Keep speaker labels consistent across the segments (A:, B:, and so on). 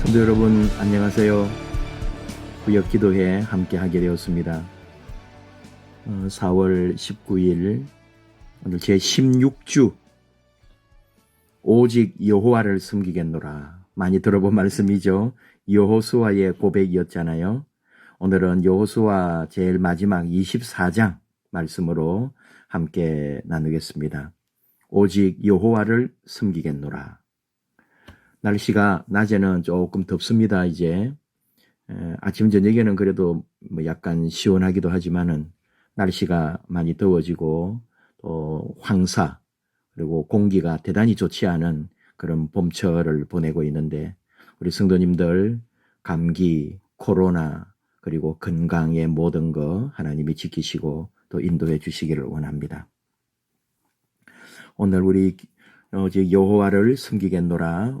A: 성도 여러분 안녕하세요. 구역 기도회 함께 하게 되었습니다. 어, 4월 19일 오늘 제 16주 오직 여호와를 섬기겠노라. 많이 들어본 말씀이죠. 여호수아의 고백이었잖아요. 오늘은 여호수아 제일 마지막 24장 말씀으로 함께 나누겠습니다. 오직 여호와를 섬기겠노라. 날씨가 낮에는 조금 덥습니다. 이제 에, 아침 저녁에는 그래도 뭐 약간 시원하기도 하지만은 날씨가 많이 더워지고 또 황사 그리고 공기가 대단히 좋지 않은 그런 봄철을 보내고 있는데 우리 성도님들 감기, 코로나 그리고 건강의 모든 거 하나님이 지키시고 또 인도해 주시기를 원합니다. 오늘 우리 어제 여호와를 섬기겠노라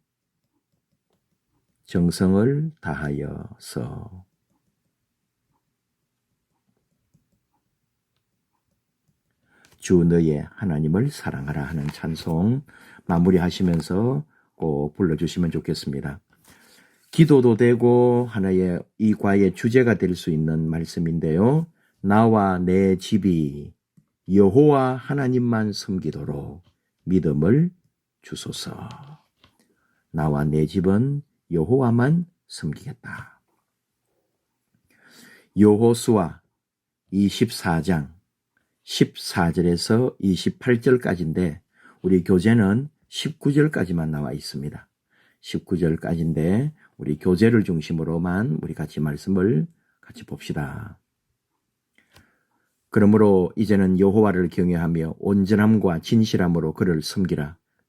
A: 정성을 다하여서 주 너의 하나님을 사랑하라 하는 찬송 마무리하시면서 꼭 불러주시면 좋겠습니다. 기도도 되고 하나의 이 과의 주제가 될 수 있는 말씀인데요. 나와 내 집이 여호와 하나님만 섬기도록 믿음을 주소서. 나와 내 집은 여호와만 섬기겠다. 여호수아 24장 14절에서 28절까지인데 우리 교재는 19절까지만 나와 있습니다. 19절까지인데 우리 교재를 중심으로만 우리 같이 말씀을 같이 봅시다. 그러므로 이제는 여호와를 경외하며 온전함과 진실함으로 그를 섬기라.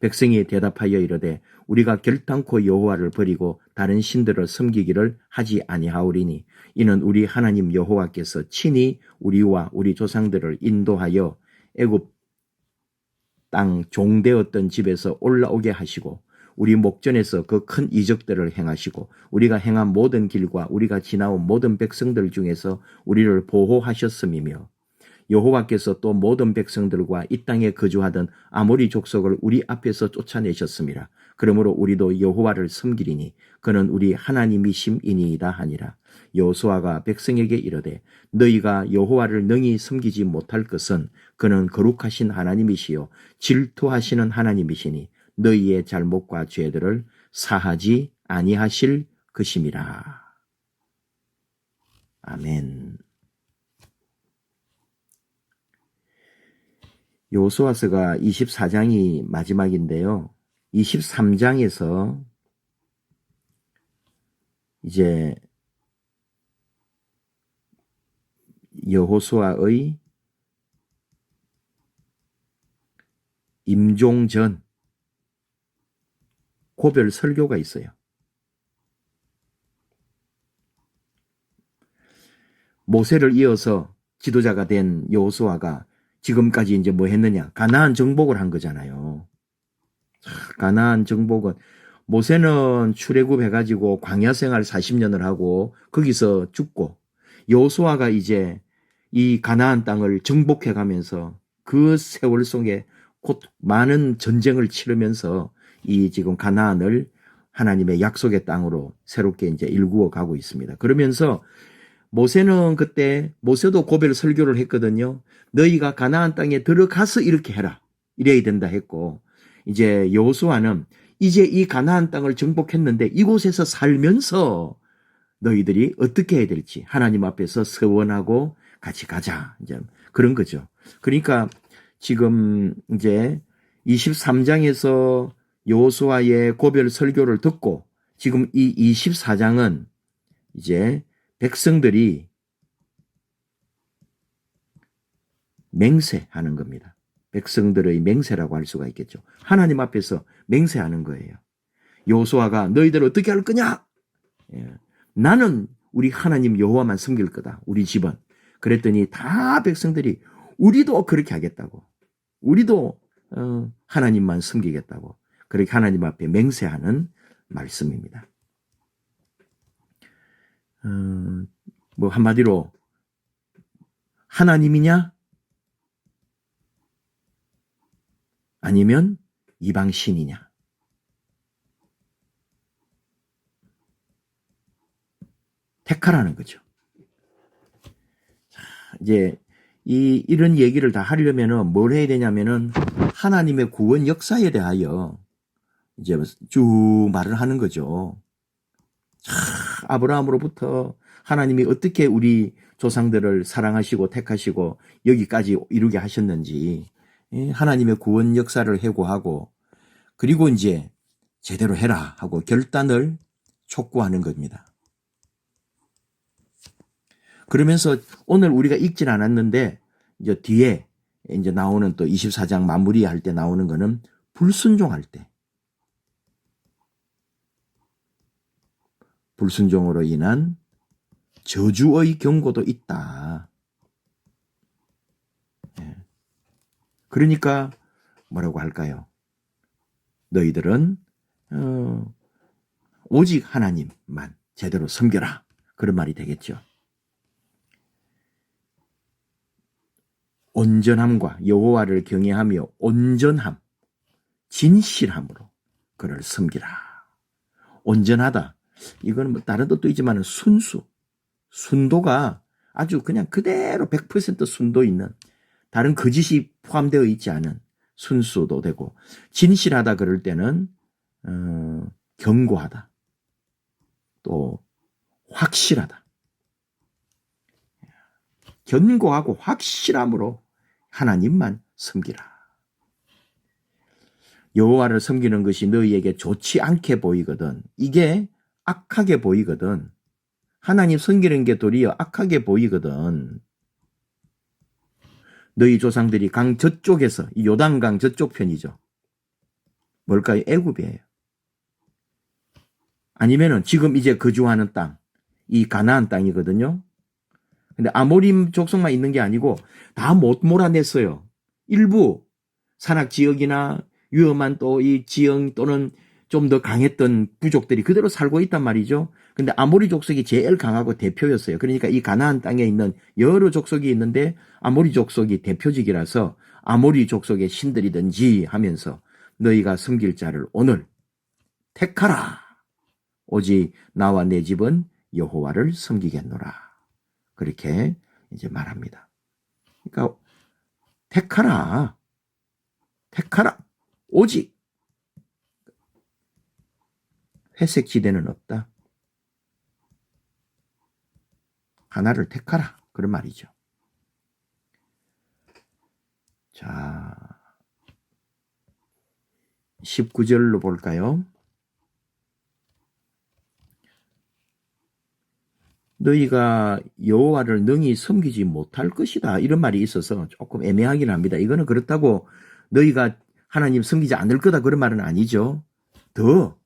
A: 백성이 대답하여 이르되 우리가 결탄코 여호와를 버리고 다른 신들을 섬기기를 하지 아니하오리니 이는 우리 하나님 여호와께서 친히 우리와 우리 조상들을 인도하여 애굽 땅 종되었던 집에서 올라오게 하시고 우리 목전에서 그 큰 이적들을 행하시고 우리가 행한 모든 길과 우리가 지나온 모든 백성들 중에서 우리를 보호하셨음이며 여호와께서 또 모든 백성들과 이 땅에 거주하던 아모리 족속을 우리 앞에서 쫓아내셨습니다. 그러므로 우리도 여호와를 섬기리니 그는 우리 하나님이심이니이다 하니라. 여호수아가 백성에게 이르되 너희가 여호와를 능히 섬기지 못할 것은 그는 거룩하신 하나님이시요 질투하시는 하나님이시니 너희의 잘못과 죄들을 사하지 아니하실 것임이라. 아멘. 요수아서가 24장이 마지막인데요. 23장에서 이제 여호수아의 임종전 고별 설교가 있어요. 모세를 이어서 지도자가 된 여호수아가 지금까지 이제 뭐 했느냐? 가나안 정복을 한 거잖아요. 가나안 정복은 모세는 출애굽 해가지고 광야 생활 40년을 하고 거기서 죽고 여호수아가 이제 이 가나안 땅을 정복해 가면서 그 세월 속에 곧 많은 전쟁을 치르면서 이 지금 가나안을 하나님의 약속의 땅으로 새롭게 이제 일구어 가고 있습니다. 그러면서 모세는 그때 모세도 고별 설교를 했거든요. 너희가 가나안 땅에 들어가서 이렇게 해라. 이래야 된다 했고 이제 여호수아는 이제 이 가나안 땅을 정복했는데 이곳에서 살면서 너희들이 어떻게 해야 될지 하나님 앞에서 서원하고 같이 가자. 이제 그런 거죠. 그러니까 지금 이제 23장에서 여호수아의 고별 설교를 듣고 지금 이 24장은 이제 백성들이 맹세하는 겁니다. 백성들의 맹세라고 할 수가 있겠죠. 하나님 앞에서 맹세하는 거예요. 여호수아가 너희들 어떻게 할 거냐? 예. 나는 우리 하나님 여호와만 섬길 거다. 우리 집은. 그랬더니 다 백성들이 우리도 그렇게 하겠다고. 우리도 어, 하나님만 섬기겠다고. 그렇게 하나님 앞에 맹세하는 말씀입니다. 어, 뭐 한마디로 하나님이냐? 아니면 이방 신이냐? 택하라는 거죠. 자, 이제 이 이런 얘기를 다 하려면은 뭘 해야 되냐면은 하나님의 구원 역사에 대하여 이제 쭉 말을 하는 거죠. 자, 아브라함으로부터 하나님이 어떻게 우리 조상들을 사랑하시고 택하시고 여기까지 이루게 하셨는지 예, 하나님의 구원 역사를 해고하고 그리고 이제 제대로 해라 하고 결단을 촉구하는 겁니다. 그러면서 오늘 우리가 읽진 않았는데 이제 뒤에 이제 나오는 또 24장 마무리할 때 나오는 거는 불순종할 때 불순종으로 인한 저주의 경고도 있다. 예. 그러니까 뭐라고 할까요? 너희들은 어, 오직 하나님만 제대로 섬겨라. 그런 말이 되겠죠. 온전함과 여호와를 경외하며 온전함, 진실함으로 그를 섬기라. 온전하다. 이거는 뭐 다른 뜻도 있지만 순수, 순도가 아주 그냥 그대로 100% 순도 있는 다른 거짓이 포함되어 있지 않은 순수도 되고 진실하다 그럴 때는 어, 견고하다. 또 확실하다. 견고하고 확실함으로 하나님만 섬기라. 여호와를 섬기는 것이 너희에게 좋지 않게 보이거든. 이게 악하게 보이거든. 하나님 섬기는 게 도리어 악하게 보이거든. 너희 조상들이 강 저쪽에서 이 요단강 저쪽 편이죠. 뭘까요? 애굽이에요. 아니면은 지금 이제 거주하는 땅, 이 가나안 땅이거든요. 근데 아모림 족속만 있는 게 아니고 다 못 몰아냈어요. 일부 산악 지역이나 위험한 또 이 지형 또는 좀 더 강했던 부족들이 그대로 살고 있단 말이죠. 근데 아모리 족속이 제일 강하고 대표였어요. 그러니까 이 가나안 땅에 있는 여러 족속이 있는데 아모리 족속이 대표직이라서 아모리 족속의 신들이든지 하면서 너희가 섬길 자를 오늘 택하라. 오직 나와 내 집은 여호와를 섬기겠노라. 그렇게 이제 말합니다. 그러니까 택하라. 택하라. 오직 회색 지대는 없다. 하나를 택하라. 그런 말이죠. 자, 19절로 볼까요? 너희가 여호와를 능히 섬기지 못할 것이다. 이런 말이 있어서 조금 애매하긴 합니다. 이거는 그렇다고 너희가 하나님 섬기지 않을 거다. 그런 말은 아니죠. 더,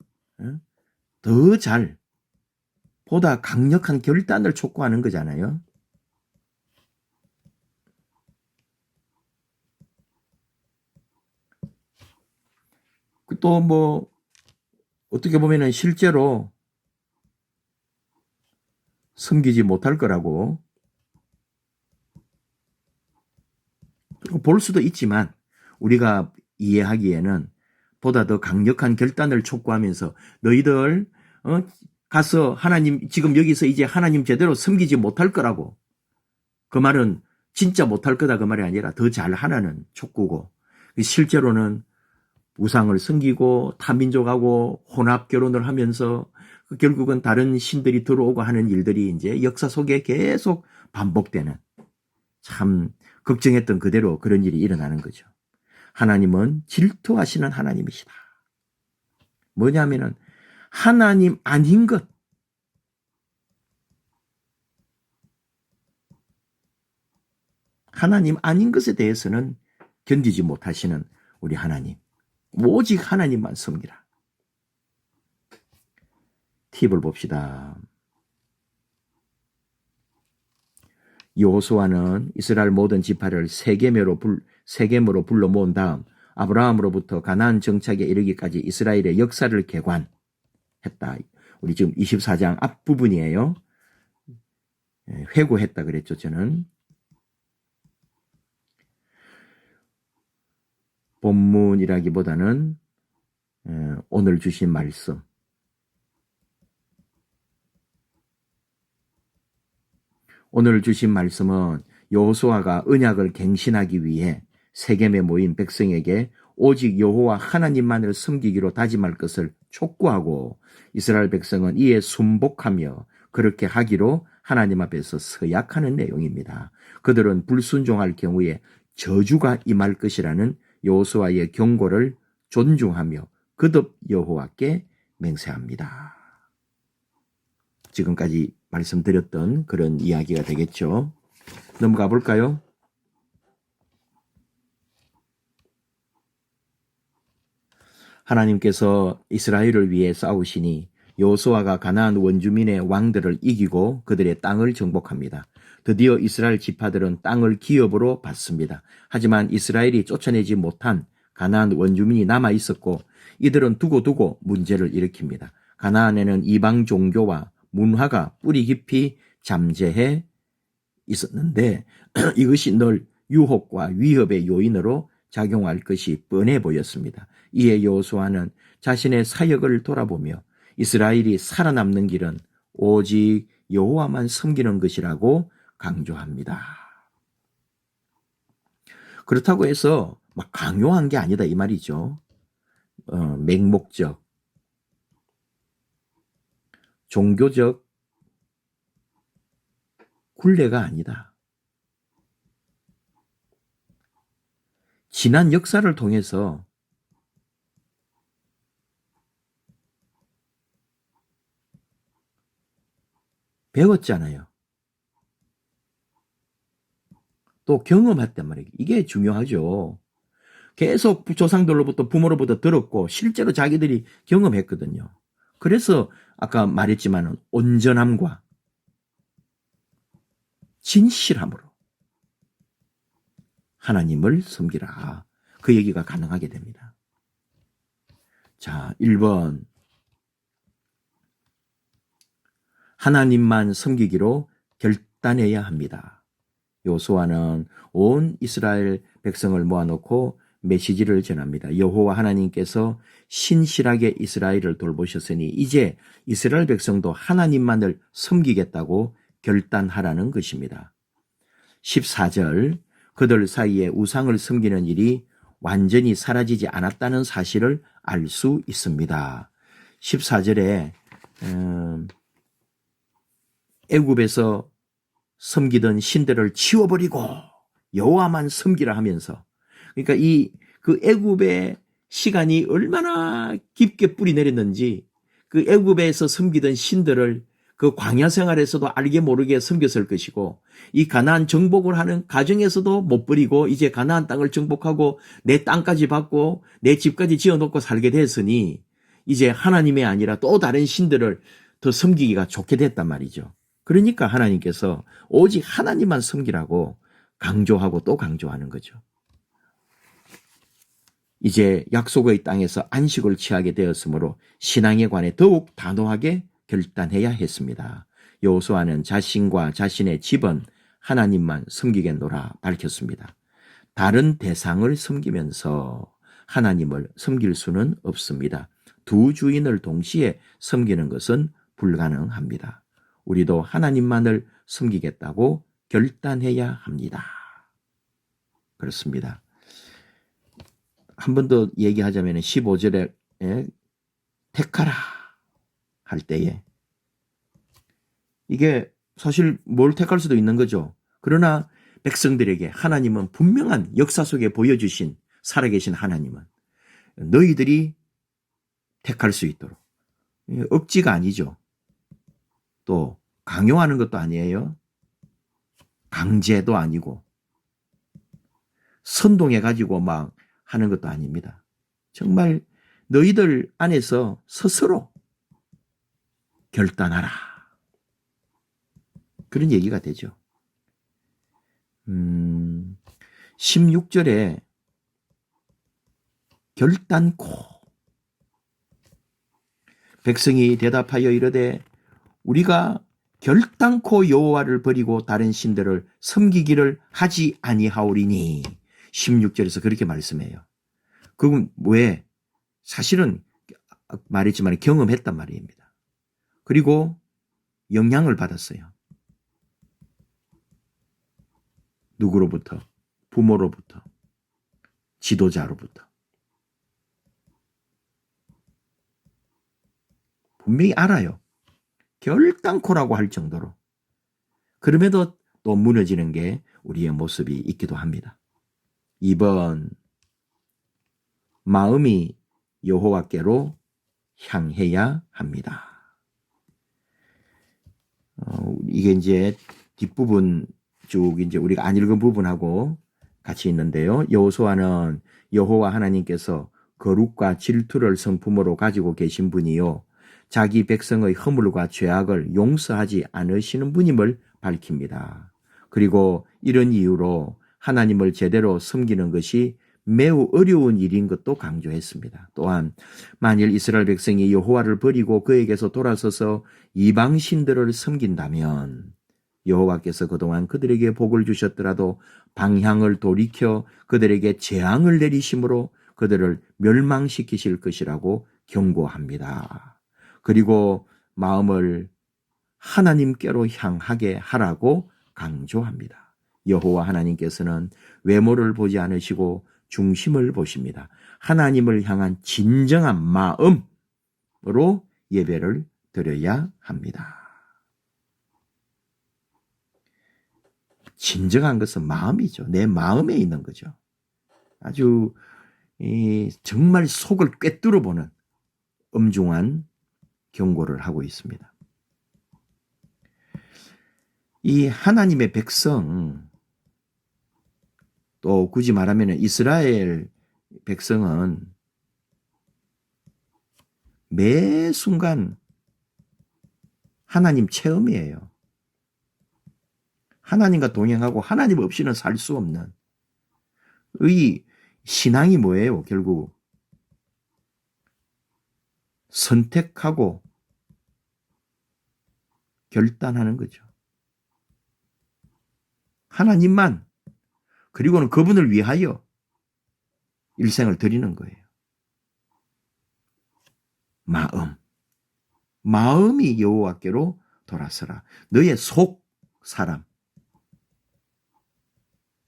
A: 더 잘, 보다 강력한 결단을 촉구하는 거잖아요. 또 뭐, 어떻게 보면은 실제로 섬기지 못할 거라고 볼 수도 있지만 우리가 이해하기에는 보다 더 강력한 결단을 촉구하면서 너희들 어, 가서 하나님 지금 여기서 이제 하나님 제대로 섬기지 못할 거라고 그 말은 진짜 못할 거다 그 말이 아니라 더 잘 하라는 촉구고 실제로는 우상을 섬기고 타민족하고 혼합 결혼을 하면서 그 결국은 다른 신들이 들어오고 하는 일들이 이제 역사 속에 계속 반복되는 참 걱정했던 그대로 그런 일이 일어나는 거죠. 하나님은 질투하시는 하나님이시다. 뭐냐면은 하나님 아닌 것. 하나님 아닌 것에 대해서는 견디지 못하시는 우리 하나님. 오직 하나님만 섬기라. 팁을 봅시다. 여호수아는 이스라엘 모든 지파를 세겜으로 불 세겜으로 불러 모은 다음 아브라함으로부터 가나안 정착에 이르기까지 이스라엘의 역사를 개관했다. 우리 지금 24장 앞부분이에요. 예, 회고했다 그랬죠, 저는. 본문이라기보다는 예, 오늘 주신 말씀. 오늘 주신 말씀은 여호수아가 언약을 갱신하기 위해 세겜에 모인 백성에게 오직 여호와 하나님만을 섬기기로 다짐할 것을 촉구하고 이스라엘 백성은 이에 순복하며 그렇게 하기로 하나님 앞에서 서약하는 내용입니다. 그들은 불순종할 경우에 저주가 임할 것이라는 여호수아의 경고를 존중하며 그듭 여호와께 맹세합니다. 지금까지 말씀드렸던 그런 이야기가 되겠죠. 넘어가 볼까요? 하나님께서 이스라엘을 위해 싸우시니 여호수아가 가나안 원주민의 왕들을 이기고 그들의 땅을 정복합니다. 드디어 이스라엘 지파들은 땅을 기업으로 받습니다. 하지만 이스라엘이 쫓아내지 못한 가나안 원주민이 남아 있었고 이들은 두고두고 문제를 일으킵니다. 가나안에는 이방 종교와 문화가 뿌리 깊이 잠재해 있었는데 이것이 늘 유혹과 위협의 요인으로 작용할 것이 뻔해 보였습니다. 이에 여호수아는 자신의 사역을 돌아보며 이스라엘이 살아남는 길은 오직 여호와만 섬기는 것이라고 강조합니다. 그렇다고 해서 막 강요한 게 아니다 이 말이죠. 어, 맹목적, 종교적 굴레가 아니다. 지난 역사를 통해서 배웠잖아요. 또 경험했단 말이에요. 이게 중요하죠. 계속 조상들로부터 부모로부터 들었고 실제로 자기들이 경험했거든요. 그래서 아까 말했지만 온전함과 진실함으로 하나님을 섬기라. 그 얘기가 가능하게 됩니다. 자, 1번. 하나님만 섬기기로 결단해야 합니다. 요수아는 온 이스라엘 백성을 모아놓고 메시지를 전합니다. 여호와 하나님께서 신실하게 이스라엘을 돌보셨으니 이제 이스라엘 백성도 하나님만을 섬기겠다고 결단하라는 것입니다. 14절 그들 사이에 우상을 섬기는 일이 완전히 사라지지 않았다는 사실을 알 수 있습니다. 14절에 음, 애굽에서 섬기던 신들을 치워버리고 여호와만 섬기라 하면서 그러니까 이 그 애굽의 시간이 얼마나 깊게 뿌리 내렸는지 그 애굽에서 섬기던 신들을 그 광야 생활에서도 알게 모르게 섬겼을 것이고 이 가나안 정복을 하는 가정에서도 못 버리고 이제 가나안 땅을 정복하고 내 땅까지 받고 내 집까지 지어놓고 살게 됐으니 이제 하나님이 아니라 또 다른 신들을 더 섬기기가 좋게 됐단 말이죠. 그러니까 하나님께서 오직 하나님만 섬기라고 강조하고 또 강조하는 거죠. 이제 약속의 땅에서 안식을 취하게 되었으므로 신앙에 관해 더욱 단호하게 결단해야 했습니다. 여호수아는 자신과 자신의 집은 하나님만 섬기겠노라 밝혔습니다. 다른 대상을 섬기면서 하나님을 섬길 수는 없습니다. 두 주인을 동시에 섬기는 것은 불가능합니다. 우리도 하나님만을 섬기겠다고 결단해야 합니다. 그렇습니다. 한 번 더 얘기하자면 15절에 택하라 할 때에 이게 사실 뭘 택할 수도 있는 거죠. 그러나 백성들에게 하나님은 분명한 역사 속에 보여주신 살아계신 하나님은 너희들이 택할 수 있도록 억지가 아니죠. 또 강요하는 것도 아니에요. 강제도 아니고 선동해 가지고 막 하는 것도 아닙니다. 정말 너희들 안에서 스스로 결단하라. 그런 얘기가 되죠. 음, 16절에 결단코 백성이 대답하여 이르되 우리가 결단코 여호와를 버리고 다른 신들을 섬기기를 하지 아니하오리니 16절에서 그렇게 말씀해요. 그건 왜 사실은 말했지만 경험했단 말입니다. 그리고 영향을 받았어요. 누구로부터? 부모로부터. 지도자로부터. 분명히 알아요. 결단코라고 할 정도로. 그럼에도 또 무너지는 게 우리의 모습이 있기도 합니다. 2번 마음이 여호와께로 향해야 합니다. 어, 이게 이제 뒷부분 쭉 이제 우리가 안 읽은 부분하고 같이 있는데요. 여호수아는 여호와 하나님께서 거룩과 질투를 성품으로 가지고 계신 분이요. 자기 백성의 허물과 죄악을 용서하지 않으시는 분임을 밝힙니다. 그리고 이런 이유로 하나님을 제대로 섬기는 것이 매우 어려운 일인 것도 강조했습니다. 또한 만일 이스라엘 백성이 여호와를 버리고 그에게서 돌아서서 이방 신들을 섬긴다면 여호와께서 그동안 그들에게 복을 주셨더라도 방향을 돌이켜 그들에게 재앙을 내리심으로 그들을 멸망시키실 것이라고 경고합니다. 그리고 마음을 하나님께로 향하게 하라고 강조합니다. 여호와 하나님께서는 외모를 보지 않으시고 중심을 보십니다. 하나님을 향한 진정한 마음으로 예배를 드려야 합니다. 진정한 것은 마음이죠. 내 마음에 있는 거죠. 아주 정말 속을 꿰뚫어 보는 엄중한 경고를 하고 있습니다. 이 하나님의 백성, 또 굳이 말하면 이스라엘 백성은 매 순간 하나님 체험이에요. 하나님과 동행하고 하나님 없이는 살 수 없는 의 신앙이 뭐예요? 결국 선택하고 결단하는 거죠. 하나님만 그리고는 그분을 위하여 일생을 드리는 거예요. 마음. 마음이 여호와께로 돌아서라. 너의 속 사람.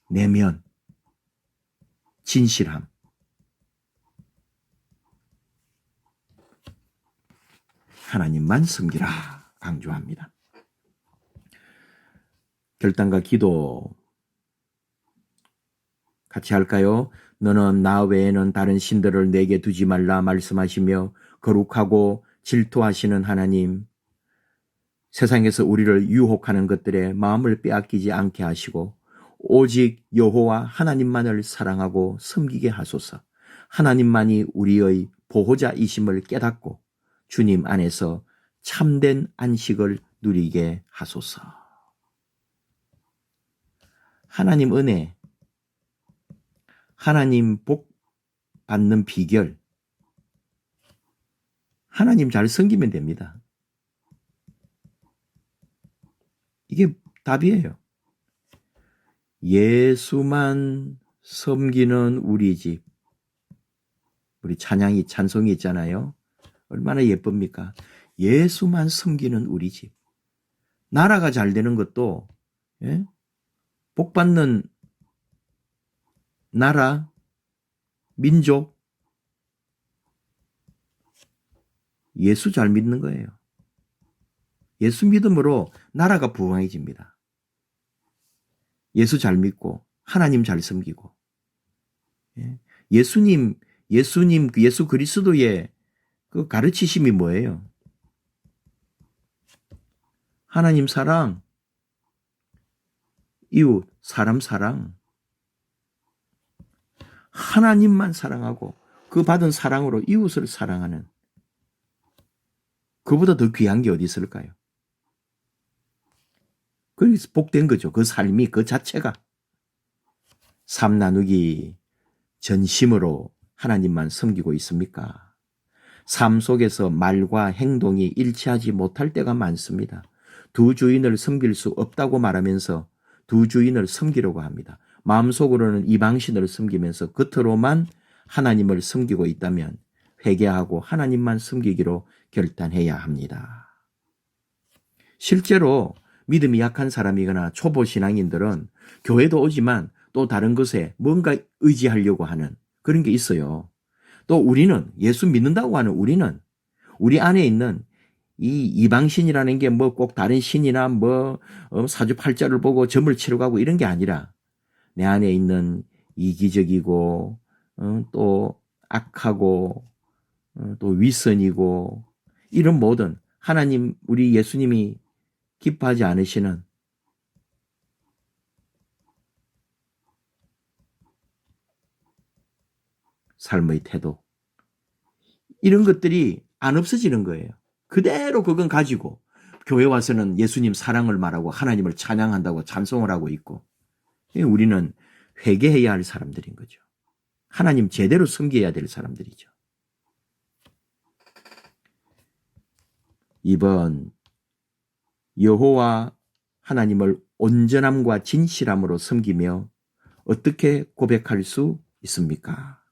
A: 내면. 진실함. 하나님만 섬기라 강조합니다. 결단과 기도 같이 할까요? 너는 나 외에는 다른 신들을 내게 두지 말라 말씀하시며 거룩하고 질투하시는 하나님 세상에서 우리를 유혹하는 것들에 마음을 빼앗기지 않게 하시고 오직 여호와 하나님만을 사랑하고 섬기게 하소서. 하나님만이 우리의 보호자이심을 깨닫고 주님 안에서 참된 안식을 누리게 하소서. 하나님 은혜, 하나님 복 받는 비결. 하나님 잘 섬기면 됩니다. 이게 답이에요. 예수만 섬기는 우리 집. 우리 찬양이 찬송이 있잖아요. 얼마나 예쁩니까? 예수만 섬기는 우리 집. 나라가 잘 되는 것도 예? 복 받는 나라, 민족, 예수 잘 믿는 거예요. 예수 믿음으로 나라가 부강해집니다. 예수 잘 믿고 하나님 잘 섬기고 예? 예수님 예수님 그 예수 그리스도의 그 가르치심이 뭐예요? 하나님 사랑, 이웃 사람 사랑, 하나님만 사랑하고 그 받은 사랑으로 이웃을 사랑하는 그보다 더 귀한 게 어디 있을까요? 그래서 복된 거죠. 그 삶이 그 자체가 삶 나누기 전심으로 하나님만 섬기고 있습니까? 삶 속에서 말과 행동이 일치하지 못할 때가 많습니다. 두 주인을 섬길 수 없다고 말하면서 두 주인을 섬기려고 합니다. 마음속으로는 이방신을 섬기면서 겉으로만 하나님을 섬기고 있다면 회개하고 하나님만 섬기기로 결단해야 합니다. 실제로 믿음이 약한 사람이거나 초보 신앙인들은 교회도 오지만 또 다른 것에 뭔가 의지하려고 하는 그런 게 있어요. 또 우리는 예수 믿는다고 하는 우리는 우리 안에 있는 이 이방신이라는 게 뭐 꼭 다른 신이나 뭐 어, 사주팔자를 보고 점을 치러 가고 이런 게 아니라 내 안에 있는 이기적이고 어, 또 악하고 어, 또 위선이고 이런 모든 하나님 우리 예수님이 기뻐하지 않으시는 삶의 태도 이런 것들이 안 없어지는 거예요. 그대로 그건 가지고 교회 와서는 예수님 사랑을 말하고 하나님을 찬양한다고 찬송을 하고 있고 우리는 회개해야 할 사람들인 거죠. 하나님 제대로 섬겨야 될 사람들이죠. 이번 여호와 하나님을 온전함과 진실함으로 섬기며 어떻게 고백할 수 있습니까?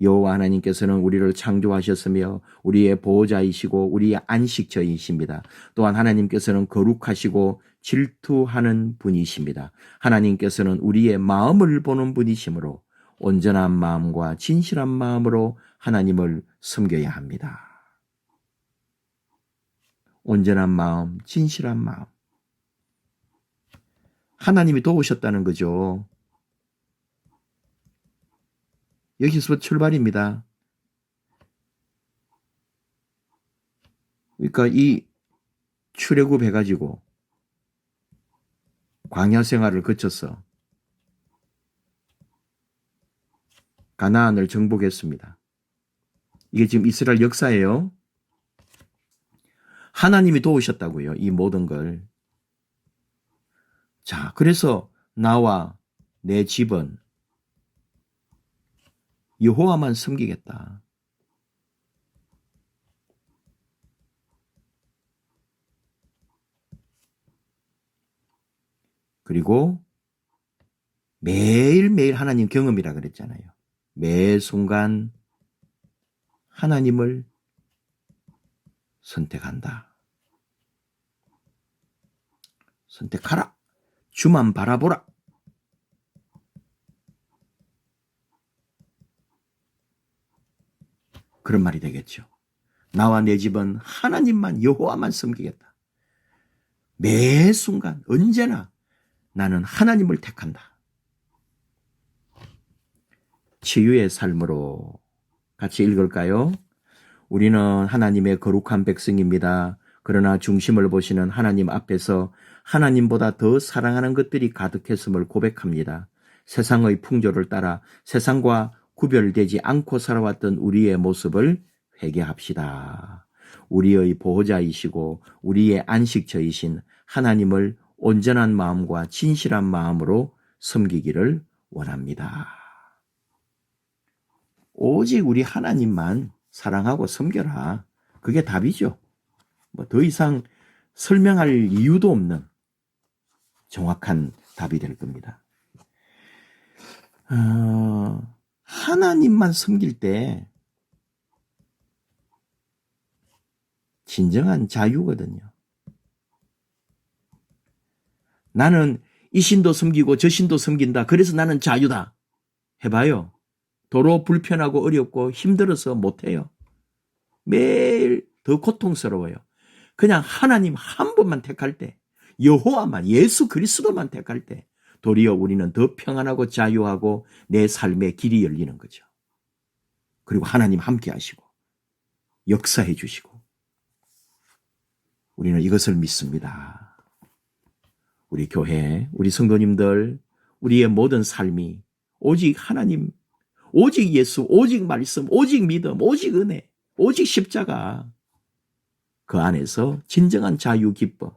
A: 여호와 하나님께서는 우리를 창조하셨으며 우리의 보호자이시고 우리의 안식처이십니다. 또한 하나님께서는 거룩하시고 질투하는 분이십니다. 하나님께서는 우리의 마음을 보는 분이시므로 온전한 마음과 진실한 마음으로 하나님을 섬겨야 합니다. 온전한 마음, 진실한 마음. 하나님이 도우셨다는 거죠. 여기서 출발입니다. 그러니까 이 출애굽 해가지고 광야 생활을 거쳐서 가나안을 정복했습니다. 이게 지금 이스라엘 역사예요. 하나님이 도우셨다고요. 이 모든 걸. 자, 그래서 나와 내 집은 여호와만 섬기겠다. 그리고 매일매일 하나님 경험이라 그랬잖아요. 매 순간 하나님을 선택한다. 선택하라. 주만 바라보라. 그런 말이 되겠죠. 나와 내 집은 하나님만 여호와만 섬기겠다. 매 순간 언제나 나는 하나님을 택한다. 치유의 삶으로 같이 읽을까요? 우리는 하나님의 거룩한 백성입니다. 그러나 중심을 보시는 하나님 앞에서 하나님보다 더 사랑하는 것들이 가득했음을 고백합니다. 세상의 풍조를 따라 세상과 구별되지 않고 살아왔던 우리의 모습을 회개합시다. 우리의 보호자이시고 우리의 안식처이신 하나님을 온전한 마음과 진실한 마음으로 섬기기를 원합니다. 오직 우리 하나님만 사랑하고 섬겨라. 그게 답이죠. 뭐 더 이상 설명할 이유도 없는 정확한 답이 될 겁니다. 어, 하나님만 섬길 때 진정한 자유거든요. 나는 이 신도 섬기고 저 신도 섬긴다. 그래서 나는 자유다. 해봐요. 도로 불편하고 어렵고 힘들어서 못해요. 매일 더 고통스러워요. 그냥 하나님 한 번만 택할 때, 여호와만, 예수 그리스도만 택할 때, 도리어 우리는 더 평안하고 자유하고 내 삶의 길이 열리는 거죠. 그리고 하나님 함께 하시고 역사해 주시고 우리는 이것을 믿습니다. 우리 교회, 우리 성도님들, 우리의 모든 삶이 오직 하나님, 오직 예수, 오직 말씀, 오직 믿음, 오직 은혜, 오직 십자가 그 안에서 진정한 자유 기쁨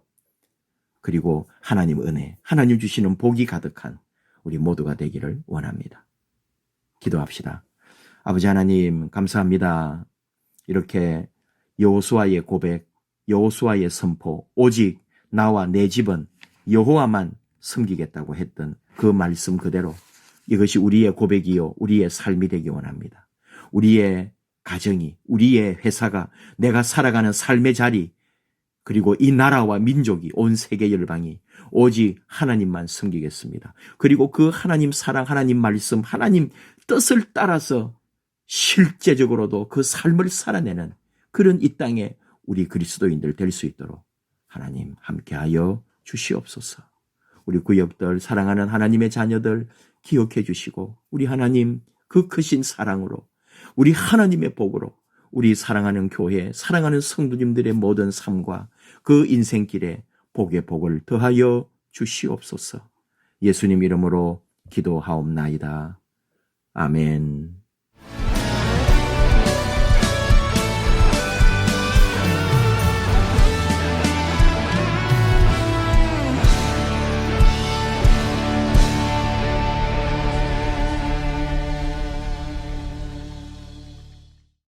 A: 그리고 하나님 은혜, 하나님 주시는 복이 가득한 우리 모두가 되기를 원합니다. 기도합시다. 아버지 하나님 감사합니다. 이렇게 여호수아의 고백, 여호수아의 선포, 오직 나와 내 집은 여호와만 섬기겠다고 했던 그 말씀 그대로 이것이 우리의 고백이요 우리의 삶이 되기 원합니다. 우리의 가정이, 우리의 회사가, 내가 살아가는 삶의 자리, 그리고 이 나라와 민족이 온 세계 열방이 오직 하나님만 섬기겠습니다. 그리고 그 하나님 사랑, 하나님 말씀, 하나님 뜻을 따라서 실제적으로도 그 삶을 살아내는 그런 이 땅에 우리 그리스도인들 될 수 있도록 하나님 함께하여 주시옵소서. 우리 구역들 사랑하는 하나님의 자녀들 기억해 주시고 우리 하나님 그 크신 사랑으로 우리 하나님의 복으로 우리 사랑하는 교회, 사랑하는 성도님들의 모든 삶과 그 인생길에 복의 복을 더하여 주시옵소서. 예수님 이름으로 기도하옵나이다. 아멘.